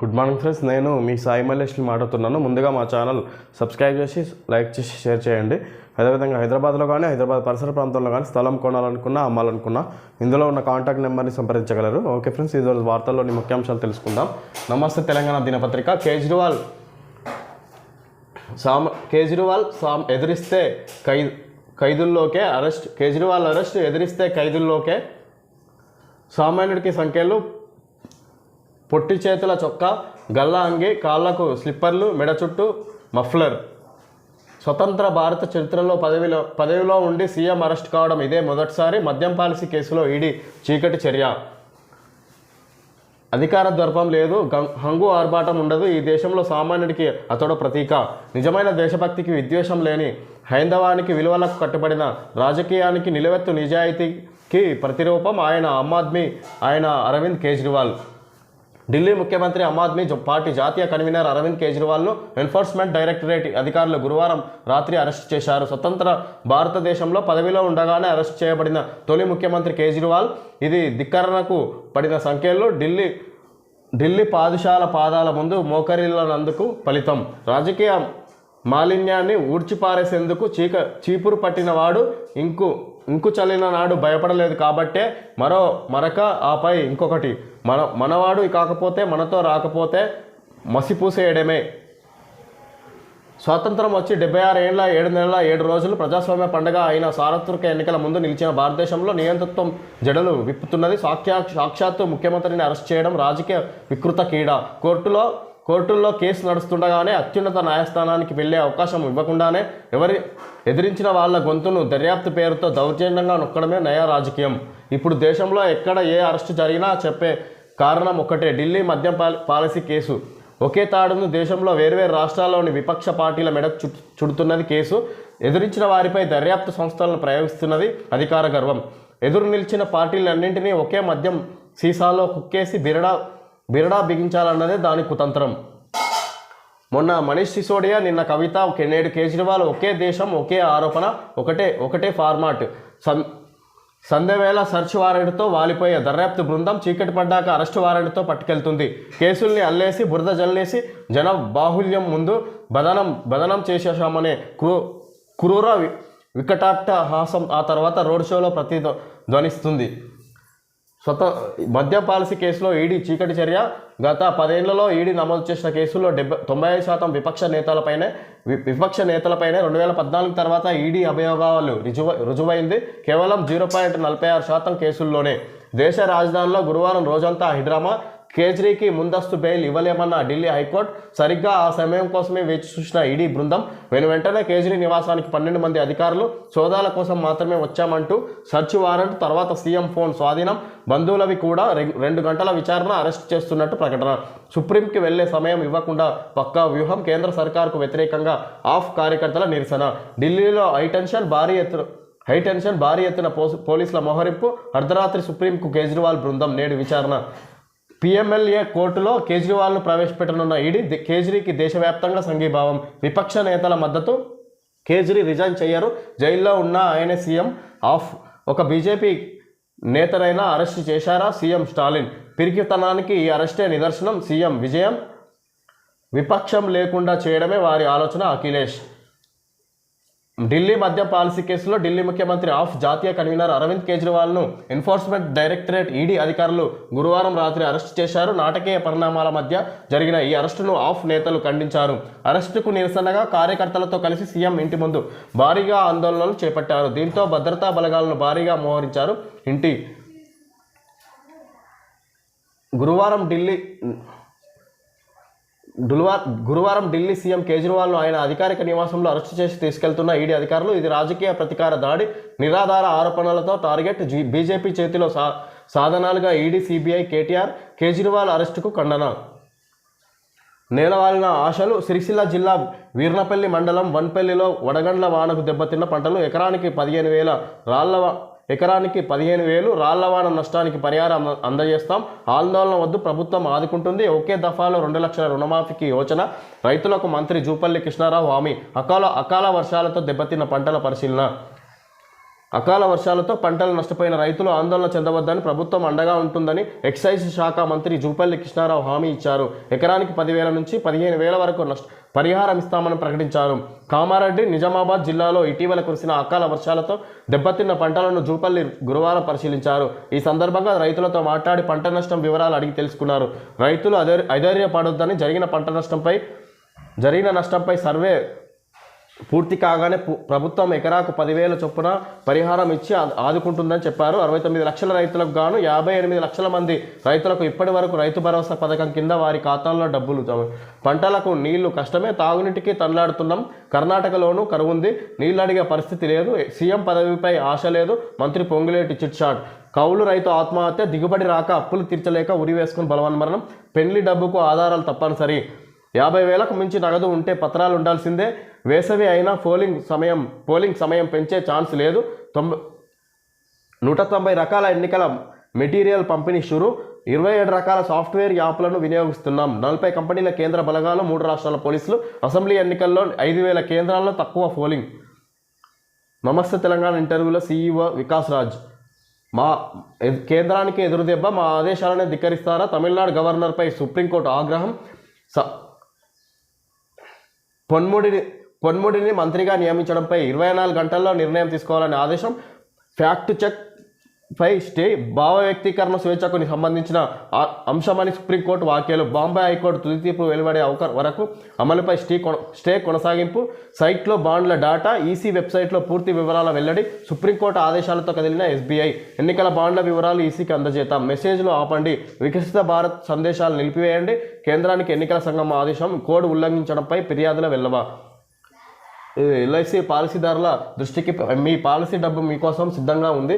Good morning friends. నేను మీ సాయి మల్లేష్ని మాట్లాడుతున్నాను. ముందుగా మా ఛానల్ సబ్స్క్రైబ్ చేసి లైక్ చేసి షేర్ చేయండి. అదేవిధంగా హైదరాబాద్లో కానీ హైదరాబాద్ పరిసర ప్రాంతంలో కానీ స్థలం కొనాలనుకున్నా అమ్మాలనుకున్నా ఇందులో ఉన్న కాంటాక్ట్ నెంబర్ని సంప్రదించగలరు. ఓకే ఫ్రెండ్స్ ఈరోజు వార్తల్లోని ముఖ్యాంశాలు తెలుసుకుందాం. నమస్తే తెలంగాణ దినపత్రిక. కేజ్రీవాల్ సామ కేజ్రీవాల్ సామ్ ఎదిరిస్తే ఖైదు ఖైదుల్లోకే అరెస్ట్ కేజ్రీవాల్ అరెస్ట్ ఎదిరిస్తే ఖైదుల్లోకే. సామాన్యుడికి సంఖ్యలు పొట్టి చేతుల చొక్కా గల్లా అంగి కాళ్ళకు స్లిప్పర్లు మెడ చుట్టూ మఫ్లర్. స్వతంత్ర భారత చరిత్రలో పదవిలో పదవిలో ఉండి సీఎం అరెస్ట్ కావడం ఇదే మొదటిసారి మద్యం పాలసీ కేసులో ఈడీ చీకటి చర్య. అధికార దర్పం లేదు హంగు ఆర్భాటం ఉండదు ఈ దేశంలో సామాన్యుడికి అతడు ప్రతీక. నిజమైన దేశభక్తికి విద్వేషం లేని హైందవానికి విలువలకు కట్టుబడిన రాజకీయానికి నిలవెత్తు నిజాయితీకి ప్రతిరూపం ఆయన ఆమ్ ఆద్మీ ఆయన అరవింద్ కేజ్రీవాల్. ఢిల్లీ ముఖ్యమంత్రి ఆమ్ ఆద్మీ పార్టీ జాతీయ కన్వీనర్ అరవింద్ కేజ్రీవాల్ను ఎన్ఫోర్స్మెంట్ డైరెక్టరేట్ అధికారులు గురువారం రాత్రి అరెస్ట్ చేశారు. స్వతంత్ర భారతదేశంలో పదవిలో ఉండగానే అరెస్ట్ చేయబడిన తొలి ముఖ్యమంత్రి కేజ్రీవాల్ ఇది ధిక్కరణకు పడిన సంఖ్యలో ఢిల్లీ ఢిల్లీ పాదుషాల పాదాల ముందు మోకరిల్లనందుకు ఫలితం. రాజకీయ మాలిన్యాన్ని ఊడ్చిపారేసేందుకు చీక చీపురు పట్టినవాడు ఇంకు ఇంకు చల్లిన నాడు భయపడలేదు కాబట్టే మరో మరక ఆపై ఇంకొకటి మన మనవాడు కాకపోతే మనతో రాకపోతే మసిపూసేయడమే. స్వాతంత్రం వచ్చి డెబ్బై ఆరు ఏళ్ళ ఏడు నెలల ఏడు రోజులు ప్రజాస్వామ్య పండుగ అయిన సార్వత్రిక ఎన్నికల ముందు నిలిచిన భారతదేశంలో నియంతృత్వం జడలు విప్పుతున్నది. సాక్షా సాక్షాత్తు ముఖ్యమంత్రిని అరెస్ట్ చేయడం రాజకీయ వికృత క్రీడ. కోర్టులో కోర్టుల్లో కేసు నడుస్తుండగానే అత్యున్నత న్యాయస్థానానికి వెళ్ళే అవకాశం ఇవ్వకుండానే ఎవరి ఎదిరించిన వాళ్ళ గొంతును దర్యాప్తు పేరుతో దౌర్జన్యంగా నొక్కడమే నయా రాజకీయం. ఇప్పుడు దేశంలో ఎక్కడ ఏ అరెస్టు జరిగినా చెప్పే కారణం ఒకటే ఢిల్లీ మద్యం పాల- పాలసీ కేసు. ఒకే తాడును దేశంలో వేర్వేరు రాష్ట్రాల్లోని విపక్ష పార్టీల మెడకు చు చుడుతున్నది కేసు. ఎదురించిన వారిపై దర్యాప్తు సంస్థలను ప్రయోగిస్తున్నది అధికార గర్వం. ఎదురు నిలిచిన పార్టీలన్నింటినీ ఒకే మద్యం సీసాలో కుక్కేసి బిరడా బిరడా బిగించాలన్నదే దాని కుతంత్రం. మొన్న మనీష్ సిసోడియా నిన్న కవిత నేడు కేజ్రీవాల్ ఒకే దేశం ఒకే ఆరోపణ ఒకటే ఒకటే ఫార్మాట్. సం సంధ్యవేళ సెర్చ్ వారెంట్తో వాలిపోయే దర్యాప్తు బృందం చీకటి పడ్డాక అరెస్టు వారెంట్తో పట్టుకెళ్తుంది. కేసుల్ని అల్లేసి బురద జల్లేసి జన బాహుల్యం ముందు బదనం బదనం చేసేశామనే క్రూ క్రూర వి- వికటాట్టహాసం ఆ తర్వాత రోడ్ షోలో ప్రతిధ్వనిస్తుంది స్వత మద్య పాలసీ కేసులో ఈడీ చీకటి చర్య. గత పదేళ్ళలో ఈడీ నమోదు చేసిన కేసుల్లో డెబ్బై తొంభై ఐదు శాతం విపక్ష నేతలపైనే వి- విపక్ష నేతలపైనే రెండు వేల పద్నాలుగు తర్వాత ఈడీ అభియోగాలు రుజువ రుజువైంది. కేవలం జీరో పాయింట్ నలభై ఆరు శాతం కేసుల్లోనే దేశ రాజధానిలో గురువారం రోజంతా హైడ్రామా కేజ్రీకి ముందస్తు బెయిల్ ఇవ్వలేమన్న ఢిల్లీ హైకోర్టు సరిగ్గా ఆ సమయం కోసమే వేచి చూసిన ఈడీ బృందం వెను వెంటనే కేజ్రీ నివాసానికి పన్నెండు మంది అధికారులు సోదాల కోసం మాత్రమే వచ్చామంటూ సర్చ్ వారెంట్ తర్వాత సీఎం ఫోన్ స్వాధీనం బంధువులవి కూడా రెండు గంటల విచారణ అరెస్ట్ చేస్తున్నట్టు ప్రకటన. సుప్రీంకి వెళ్ళే సమయం ఇవ్వకుండా పక్కా వ్యూహం కేంద్ర సర్కార్కు వ్యతిరేకంగా ఆఫ్ కార్యకర్తల నిరసన. ఢిల్లీలో హైటెన్షన్ భారీ ఎత్తున హై టెన్షన్ భారీ ఎత్తున పోలీసుల మోహరింపు అర్ధరాత్రి సుప్రీంకు కేజ్రీవాల్ బృందం నేడు విచారణ. పిఎంఎల్ఏ కోర్టులో కేజ్రీవాల్ను ప్రవేశపెట్టనున్న ఈడీ కేజ్రీకి దేశవ్యాప్తంగా సంఘీభావం. విపక్ష నేతల మద్దతు కేజ్రీ రిజైన్ చేయరు జైల్లో ఉన్న ఆయన సీఎం ఆఫ్ ఒక బీజేపీ నేతనైనా అరెస్ట్ చేశారా? సీఎం స్టాలిన్. పిరికితనానికి ఈ అరెస్టే నిదర్శనం. సీఎం విజయం విపక్షం లేకుండా చేయడమే వారి ఆలోచన. అఖిలేష్ ఢిల్లీ మద్యం పాలసీ కేసులో ఢిల్లీ ముఖ్యమంత్రి ఆఫ్ జాతీయ కన్వీనర్ అరవింద్ కేజ్రీవాల్ను ఎన్ఫోర్స్మెంట్ డైరెక్టరేట్ ఈడీ అధికారులు గురువారం రాత్రి అరెస్ట్ చేశారు. నాటకీయ పరిణామాల మధ్య జరిగిన ఈ అరెస్టును ఆఫ్ నేతలు ఖండించారు. అరెస్టుకు నిరసనగా కార్యకర్తలతో కలిసి సీఎం ఇంటి ముందు భారీగా ఆందోళనలు చేపట్టారు. దీంతో భద్రతా బలగాలను భారీగా మోహరించారు. ఇంటి గురువారం ఢిల్లీ గురువారం గురువారం ఢిల్లీ సీఎం కేజ్రీవాల్ను ఆయన అధికారిక నివాసంలో అరెస్టు చేసి తీసుకెళ్తున్న ఈడీ అధికారులు ఇది రాజకీయ ప్రతీకార దాడి నిరాధార ఆరోపణలతో టార్గెట్ జీ బీజేపీ చేతిలో సా సాధనాలుగా ఈడీ సిబిఐ కేటీఆర్ కేజ్రీవాల్ అరెస్టుకు ఖండన. నేలవాలిన ఆశలు సిరిసిల్ల జిల్లా వీర్నపల్లి మండలం వన్పల్లిలో వడగండ్ల వానకు దెబ్బతిన్న పంటలు ఎకరానికి పదిహేను వేల రాళ్ళ ఎకరానికి పదిహేను వేలు రాళ్ళవాన నష్టానికి పరిహారం అందజేస్తాం. ఆందోళన వద్దు ప్రభుత్వం ఆదుకుంటుంది. ఒకే దఫాలో రెండు లక్షల రుణమాఫీకి యోచన. రైతులకు మంత్రి జూపల్లి కృష్ణారావు హామీ. అకాల అకాల వర్షాలతో దెబ్బతిన్న పంటల పరిశీలన. అకాల వర్షాలతో పంటలు నష్టపోయిన రైతులు ఆందోళన చెందవద్దని ప్రభుత్వం అండగా ఉంటుందని ఎక్సైజ్ శాఖ మంత్రి జూపల్లి కృష్ణారావు హామీ ఇచ్చారు. ఎకరానికి పదివేల నుంచి పదిహేను వేల వరకు నష్ట పరిహారం ఇస్తామని ప్రకటించారు. కామారెడ్డి నిజామాబాద్ జిల్లాలో ఇటీవల కురిసిన అకాల వర్షాలతో దెబ్బతిన్న పంటలను జూపల్లి గురువారం పరిశీలించారు. ఈ సందర్భంగా రైతులతో మాట్లాడి పంట నష్టం వివరాలు అడిగి తెలుసుకున్నారు. రైతులు అధైర్యపడొద్దని జరిగిన పంట నష్టంపై జరిగిన నష్టంపై సర్వే పూర్తి కాగానే ప్రభుత్వం ఎకరాకు పదివేల చొప్పున పరిహారం ఇచ్చి ఆదుకుంటుందని చెప్పారు. అరవై తొమ్మిది లక్షల రైతులకు గాను యాభై ఎనిమిది లక్షల మంది రైతులకు ఇప్పటి వరకు రైతు భరోసా పథకం కింద వారి ఖాతాల్లో డబ్బులు పంటలకు నీళ్ళు కష్టమే. తాగునీటికి తనలాడుతున్నాం కర్ణాటకలోనూ కరువుంది. నీళ్ళు అడిగే పరిస్థితి లేదు. సీఎం పదవిపై ఆశ లేదు. మంత్రి పొంగులేటి చిట్షాట్ కౌలు రైతు ఆత్మహత్య దిగుబడి రాక అప్పులు తీర్చలేక ఉరి వేసుకుని బలవన్మరణం పెళ్ళి డబ్బుకు ఆధారాలు తప్పనిసరి. యాభై వేలకు మించి నగదు ఉంటే పత్రాలు ఉండాల్సిందే. వేసవి అయినా పోలింగ్ సమయం పోలింగ్ సమయం పెంచే ఛాన్స్ లేదు. తొంభై నూట తొంభై రకాల ఎన్నికల మెటీరియల్ పంపిణీ షురు. ఇరవై ఏడు రకాల సాఫ్ట్వేర్ యాప్లను వినియోగిస్తున్నాం. నలభై కంపెనీల కేంద్ర బలగాలు మూడు రాష్ట్రాల పోలీసులు. అసెంబ్లీ ఎన్నికల్లో ఐదు వేల కేంద్రాల్లో తక్కువ పోలింగ్. నమస్తే తెలంగాణ ఇంటర్వ్యూలో సీఈఓ వికాస్ రాజ్ మా కేంద్రానికి ఎదురుదెబ్బ మా ఆదేశాలను ధిక్కరిస్తారా? తమిళనాడు గవర్నర్పై సుప్రీంకోర్టు ఆగ్రహం. స పొన్ముడి పొన్ముడిని మంత్రిగా నియమించడంపై ఇరవై నాలుగు గంటల్లో నిర్ణయం తీసుకోవాలని ఆదేశం ఫ్యాక్ట్ చెక్ పై స్టే భావ వ్యక్తీకరణ స్వేచ్ఛకు సంబంధించిన అంశమని సుప్రీంకోర్టు వాక్యాలు బాంబే హైకోర్టు తుది తీర్పు వెలువడే అవక వరకు అమలుపై స్టే కొన- స్టే కొనసాగింపు. సైట్లో బాండ్ల డాటా ఈసీ వెబ్సైట్లో పూర్తి వివరాల వెల్లడి సుప్రీంకోర్టు ఆదేశాలతో కదిలిన ఎస్బీఐ. ఎన్నికల బాండ్ల వివరాలు ఈసీకి అందజేతాం మెసేజ్లు ఆపండి. వికసిత భారత్ సందేశాలు నిలిపివేయండి. కేంద్రానికి ఎన్నికల సంఘం ఆదేశం. కోడ్ ఉల్లంఘించడంపై ఫిర్యాదుల వెళ్ళవా ఎల్ఐసి పాలసీదారుల దృష్టికి మీ పాలసీ డబ్బు మీకోసం సిద్ధంగా ఉంది.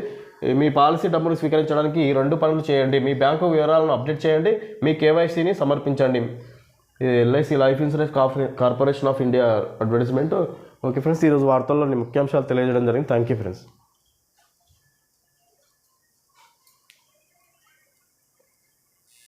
మీ పాలసీ డబ్బును స్వీకరించడానికి ఈ రెండు పనులు చేయండి. మీ బ్యాంకు వివరాలను అప్డేట్ చేయండి. మీ కేవైసీని సమర్పించండి. LIC life insurance corporation of India advertisement. Okay friends ఈరోజు వార్తల్లో ముఖ్యాంశాలు తెలియజేయడం జరిగింది. Thank you friends.